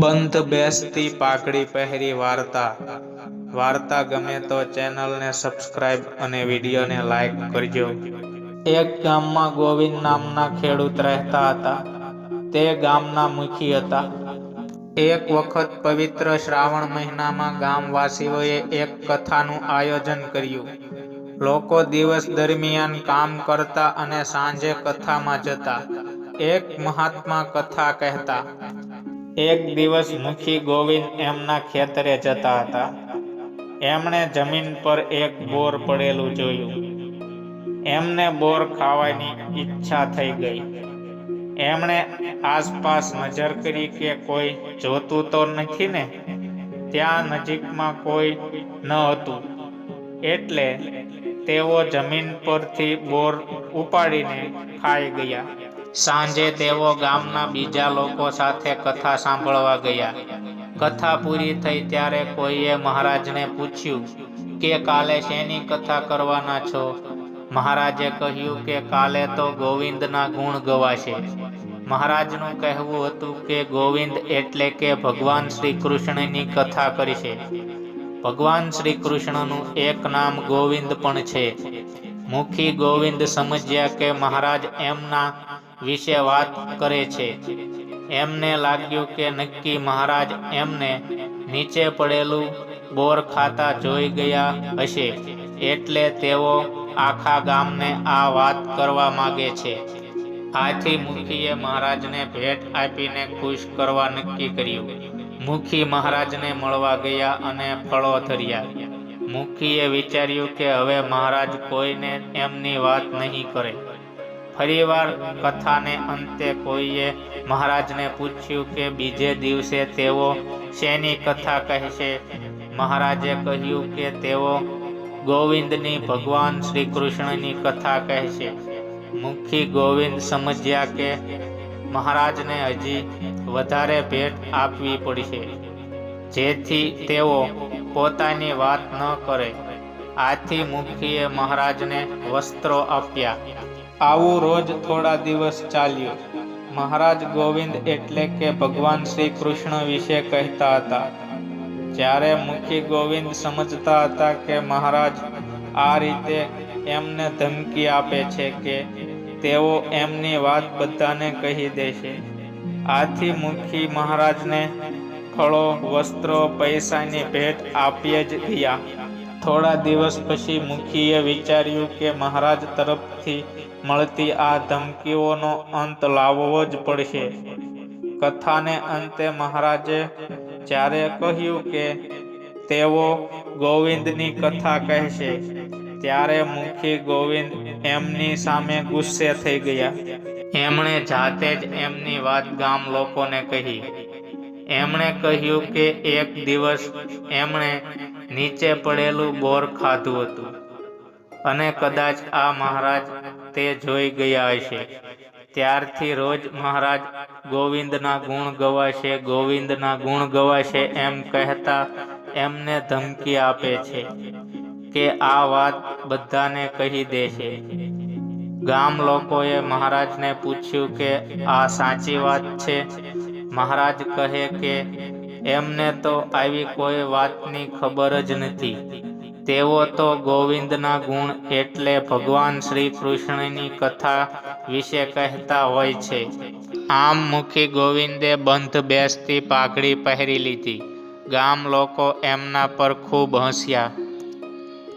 બંધ બેસતી પાકડી પહેરી વાર્તા. વાર્તા ગમે તો ચેનલને સબસ્ક્રાઇબ અને વિડીયોને લાઈક કરજો. એક ગામમાં ગોવિંદ નામના ખેડૂત રહેતા હતા. તે ગામના મુખી હતા. એક વખત પવિત્ર શ્રાવણ મહિનામાં ગામવાસીઓએ એક કથાનું આયોજન કર્યું. લોકો દિવસ દરમિયાન કામ કરતા અને સાંજે કથામાં જતા. એક મહાત્મા કથા કહેતા એક દિવસ મુખી ગોવિંદ એમના ખેતરે જતા હતા. એમણે જમીન પર એક બોર પડેલું જોયું. એમને બોર ખાવાની ઈચ્છા થઈ ગઈ. એમણે આસપાસ નજર કરી કે કોઈ જોતું તો નથી ને? ત્યાં નજીકમાં કોઈ ન હતું. એટલે તેઓ જમીન પરથી બોર ઉપાડીને ખાઈ ગયા. સાંજે તેઓ ગામના બીજા લોકો સાથે કથા સાંભળવા ગયા. કથા પૂરી થઈ ત્યારે કોઈએ મહારાજને પૂછ્યું કે કાલે શેની કથા કરવાના છો? મહારાજે કહ્યું કે કાલે તો ગોવિંદના ગુણ ગવાશે. મહારાજનું કહેવું હતું કે ગોવિંદ એટલે કે ભગવાન શ્રી કૃષ્ણની કથા કરશે. ભગવાન શ્રી કૃષ્ણનું એક નામ ગોવિંદ પણ છે. મુખી ગોવિંદ સમજ્યા કે મહારાજ એમના વિશે વાત કરે છે. એમને લાગ્યું કે નક્કી મહારાજ એમને નીચે પડેલું બોર ખાતા જોઈ ગયા હશે. એટલે તેઓ આખા ગામને આ વાત કરવા માગે છે. આથી મુખીએ મહારાજને ભેટ આપીને ખુશ કરવા નક્કી કર્યું. મુખી મહારાજને મળવા ગયા અને ફળો ધર્યા. મુખીએ વિચાર્યું કે હવે મહારાજ કોઈને એમની વાત નહીં કરે. ફરીવાર કથાને અંતે કોઈએ મહારાજને પૂછ્યું કે બીજે દિવસે તેઓ શેની કથા કહેશે? મહારાજે કહ્યું કે તેઓ ગોવિંદની ભગવાન શ્રી કૃષ્ણની કથા કહેશે. મુખી ગોવિંદ સમજ્યા કે મહારાજને હજી વધારે ભેટ આપવી પડશે. જેથી તેઓ પોતાની વાત ન કરે. આથી મુખીએ મહારાજને વસ્ત્રો આપ્યા. આવું રોજ થોડા દિવસ ચાલ્યું. મહારાજ ગોવિંદ એટલે કે ભગવાન શ્રી કૃષ્ણ વિશે કહેતા હતા. જ્યારે મુખી ગોવિંદ સમજતા હતા કે મહારાજ આ રીતે એમને ધમકી આપે છે કે તેઓ એમની વાત બધાને કહી દેશે. આથી મુખી મહારાજને ફળો, વસ્ત્રો, પૈસાની ભેટ આપીએ જ ગયા. થોડા દિવસ પછી મુખીએ વિચાર્યું કે મહારાજ તરફથી મળતી આ ધમકીઓનો અંત લાવવો જ પડશે. કથાને અંતે મહારાજે જ્યારે કહ્યું કે તેઓ ગોવિંદની કથા કહેશે, ત્યારે મુખી ગોવિંદ એમની સામે ગુસ્સે થઈ ગયા. એમણે જાતે જ એમની વાત ગામ લોકોને કહી. એમણે કહ્યું કે એક દિવસ એમણે નીચે પડેલું બોર ખાધું હતું. અને કદાચ આ મહારાજ તે જોઈ ગયા હશે. ત્યારથી રોજ મહારાજ ગોવિંદના ગુણ ગવાશે, ગોવિંદના ગુણ ગવાશે એમ કહેતા એમને ધમકી આપે છે કે આ વાત બધાને કહી દેશે. ગામ લોકોએ મહારાજને પૂછ્યું કે આ સાચી વાત છે? મહારાજ કહે કે, એમને તો આવી કોઈ વાતની ખબર જ નથી. તેઓ તો ગોવિંદના ગુણ એટલે ભગવાન શ્રી કૃષ્ણની કથા વિશે કહેતા હોય છે. આમ મુખી ગોવિંદે બંધ બેસતી પાઘડી પહેરી લીધી. ગામ લોકો એમના પર ખૂબ હસ્યા.